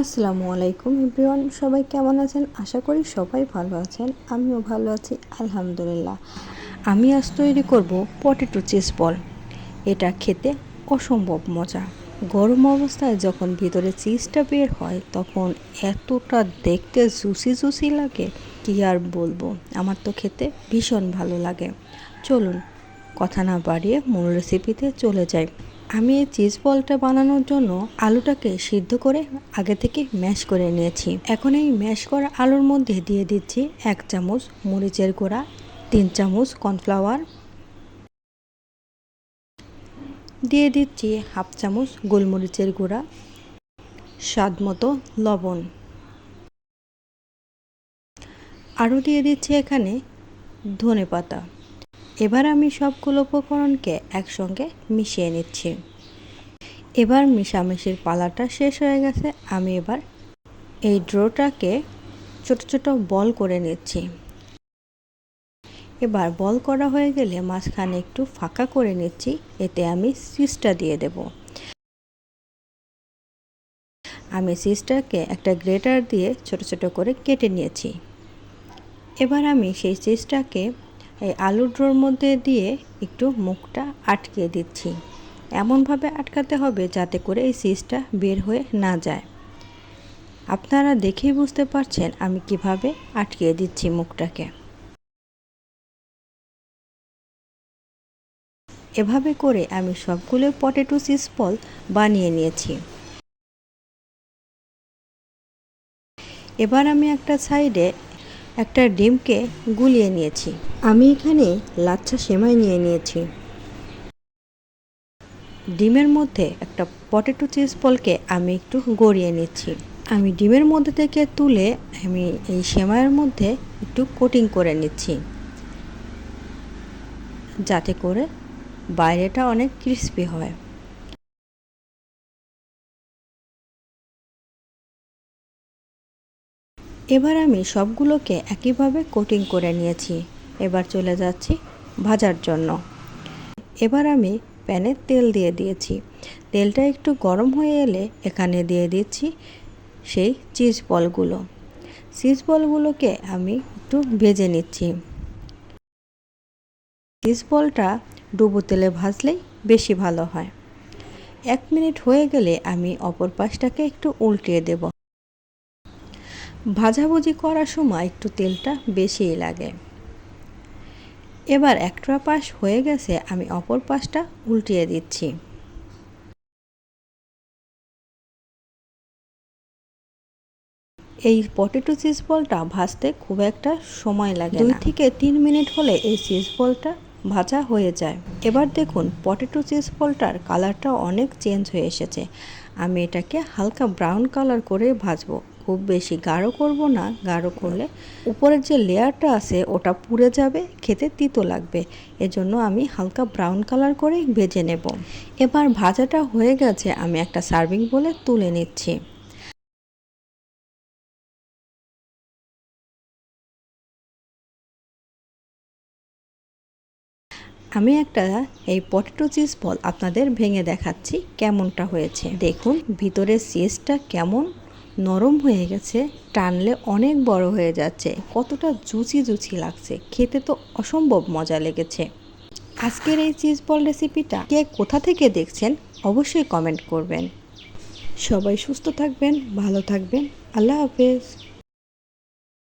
আসসালামু আলাইকুম এভরিওয়ান, সবাই কেমন আছেন? আশা করি সবাই ভালো আছেন, আমিও ভালো আছি, আলহামদুলিল্লাহ। আমি আজ তৈরি করব পটেটো চিজ বল। এটা খেতে অসম্ভব মজা। গরম অবস্থায় যখন ভিতরে চিজটা বের হয়, তখন এতটা দেখতে জুসি জুসি লাগে, কি আর বলব? আমার তো খেতে ভীষণ ভালো লাগে। চলুন, কথা না বাড়িয়ে মূল রেসিপিতে চলে যাই। আমি এই চিজ বলটা বানানোর জন্য আলুটাকে সিদ্ধ করে আগে থেকে ম্যাশ করে নিয়েছি। এখন এই ম্যাশ করা আলুর মধ্যে দিয়ে দিচ্ছি এক চামচ মরিচের গুঁড়া, তিন চামচ কর্নফ্লাওয়ার দিয়ে দিচ্ছি হাফ চামচ গোলমরিচের গুঁড়া, স্বাদ মতো লবণ। আরও দিয়ে দিচ্ছি এখানে ধনে পাতা এবার আমি সবগুলো উপকরণকে একসঙ্গে মিশিয়ে নিচ্ছি। এবার মিশামিশির পালাটা শেষ হয়ে গেছে। আমি এবার এই ড্রোটাকে ছোট ছোট বল করে নিচ্ছি। এবার বল করা হয়ে গেলে মাঝখানে একটু ফাঁকা করে নিচ্ছি। এতে আমি সিসটা দিয়ে দেব। আমি সিসটাকে একটা গ্রেটার দিয়ে ছোট ছোট করে কেটে নিয়েছি। এবার আমি সেই চিজটাকে এই আলুর ড্রোর মধ্যে দিয়ে একটু মুখটা আটকে দিচ্ছি। এমনভাবে আটকাতে হবে যাতে করে এই সিজটা বের হয়ে না যায়। আপনারা দেখেই বুঝতে পারছেন আমি কীভাবে আটকে দিচ্ছি মুখটাকে। এভাবে করে আমি সবগুলো পটেটো চিজ বল বানিয়ে নিয়েছি। এবার আমি একটা সাইডে একটা ডিমকে গুলিয়ে নিয়েছি। আমি এখানে লাচ্ছা সেমাই নিয়ে নিয়েছি। ডিমের মধ্যে একটা পটেটো চিজ পলকে আমি একটু গড়িয়ে নিচ্ছি। আমি ডিমের মধ্যে থেকে তুলে আমি এই সেমাইয়ের মধ্যে একটু কোটিং করে নিচ্ছি। যাতে করে বাইরেটা অনেক ক্রিস্পি হয়। এবার আমি সবগুলোকে একইভাবে কোটিং করে নিয়েছি। এবার চলে যাচ্ছি ভাজার জন্য। এবার আমি প্যানে তেল দিয়ে দিয়েছি। তেলটা একটু গরম হয়ে এলে এখানে দিয়ে দিচ্ছি সেই চিজ বলগুলো। চিজ বলগুলোকে আমি একটু ভেজে নিচ্ছি। চিজ বলটা ডুবো তেলে ভাজলেই বেশি ভালো হয়। এক মিনিট হয়ে গেলে আমি অপর পাশটাকে একটু উল্টিয়ে দেব। ভাজাভুজি করার সময় একটু তেলটা বেশিই লাগে। এবার একটা পাশ হয়ে গেছে আমি অপর পাশটা উল্টিয়ে দিচ্ছি। এই পটেটো চিজ বলটা ভাজতে খুব একটা সময় লাগে দুই থেকে তিন মিনিট হলে এই চিজ বলটা ভাজা হয়ে যায়। এবার দেখুন পটেটো চিজ বলটার কালারটা অনেক চেঞ্জ হয়ে এসেছে। আমি এটাকে হালকা ব্রাউন কালার করে ভাজবো। খুব বেশি গাঢ় করব না, গাঢ় করলে উপরের যে লেয়ারটা আছে ওটা পুড়ে যাবে, খেতে তিতো লাগবে। এজন্য আমি হালকা ব্রাউন কালার করে ভেজে নেব। এবার ভাজাটা হয়ে গেছে, আমি একটা সার্ভিং বলে তুলে নিচ্ছি। আমি একটা এই পটেটো চিজ বল আপনাদের ভেঙে দেখাচ্ছি, কেমনটা হয়েছে। দেখুন, ভিতরের চিজটা কেমন নরম হয়ে গেছে, টানলে অনেক বড় হয়ে যাচ্ছে। কতটা জুচি জুচি লাগছে, খেতে তো অসম্ভব মজা লেগেছে। আজকের এই চিজ বল রেসিপিটা কে কোথা থেকে দেখছেন, অবশ্যই কমেন্ট করবেন। সবাই সুস্থ থাকবেন, ভালো থাকবেন, আল্লাহ হাফেজ।